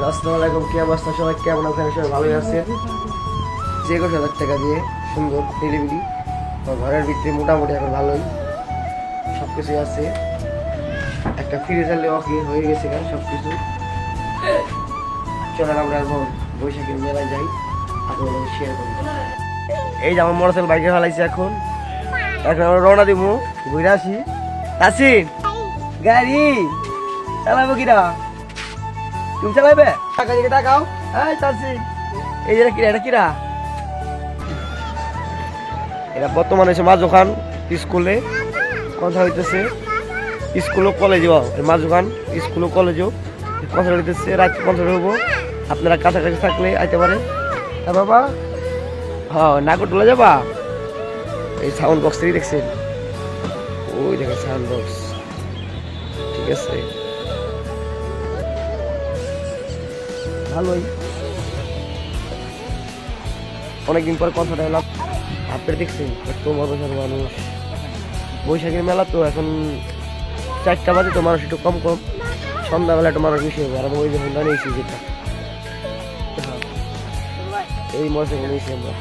Hello আসসালামু আলাইকুম কি অবস্থা? সবাই কেমন আছেন? সবাই ভালোই আছে যে একুশ হাজার টাকা দিয়ে সুন্দর ডেলিভারি ঘরের ভিতরে মোটামুটি এখন ভালোই। সব কিছুই আছে। একটা ফ্রিজ আনলে ওকে হয়ে গেছে গা সব কিছু চলেন আমরা এখন বৈশাখের মেলায় যাই আপনাদের শেয়ার করি এই যে আমার মোটরসাইকেল বাইকে ফেলাইছি এখন। এখন আমরা রওনা দিব ঘুরে আসি। আসিন গাড়ি! চালাবো কিরা? তুমি চালাবে টাকা দিকে টাকাও এই চাচ্ছি এই যে কিরা এটা কিরা? এটা বর্তমানে এসে মাঝখান স্কুলে। কথা হইতেছে স্কুল ও। কলেজে মাঝখান স্কুল ও। কলেজেও কথা হইতেছে রাত কথা হব আপনারা কাছাকাছি থাকলে আইতে পারে হ্যাঁ বাবা? হ্যাঁ নাগরদোলা যাবা? এই সাউন্ড বক্স থেকে দেখছেন। ওই দেখেন সাউন্ড বক্স ঠিক আছে। ভালোই। অনেকদিন পর কথাটা এলাম। আপনারা দেখছেন এত বছর মানুষ। বৈশাখের মেলা তো এখন চারটা বাজে তো মানুষ একটু কম কম। সন্ধ্যাবেলা একটু মানুষ বেশি হবে। আর ওই যে হোন্ডা নিয়েছি যেটা। এই মোটরসাইকেল নিয়েছি আমরা।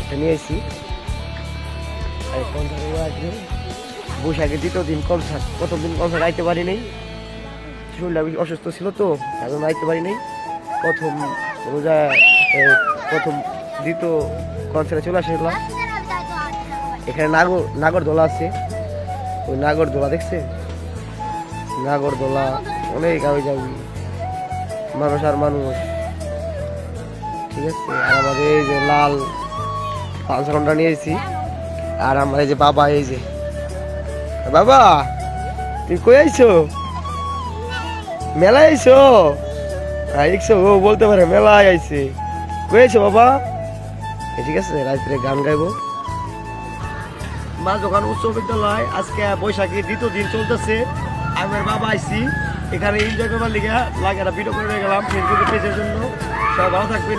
এটা নিয়ে এসেছি আর কনসার্ট আসবে বৈশাখের দ্বিতীয় দিন কনসার্ট প্রথম দিন কনসার্ট আইতে পারি নাই শরীরটা বেশি অসুস্থ ছিল তো, এখন আইতে পারি নাই। প্রথম রোজা প্রথম দ্বিতীয় কনসার্টে চলে আসলাম এখানে নাগর, নাগরদোলা আছে। ওই নাগরদোলা দেখছে? নাগরদোলা অনেক আগে যাবি মানুষ আর মানুষ। ঠিক আছে? আর আমাদের এই যে লাল পাঁচ ঘণ্টা নিয়েছি। আর আমার এই যে বাবা, এই যে। বাবা, তুমি কই আইছো? মেলায় আইসো আইসো ও বলতে পারে, মেলায় আইছে। কয়েছো বাবা? ঠিক আছে, রাত্রে গান গাইবো। মা দোকান উচ্চ বিদ্যালয়, আজকে বৈশাখী দ্বিতীয় দিন চলতেছে। আমার বাবা আইসি এখানে এনজয় করবার লিগে লাগে ভিডিও করে গেলাম ফেসবুকে পেজের জন্য। সবাই ভালো থাকবেন।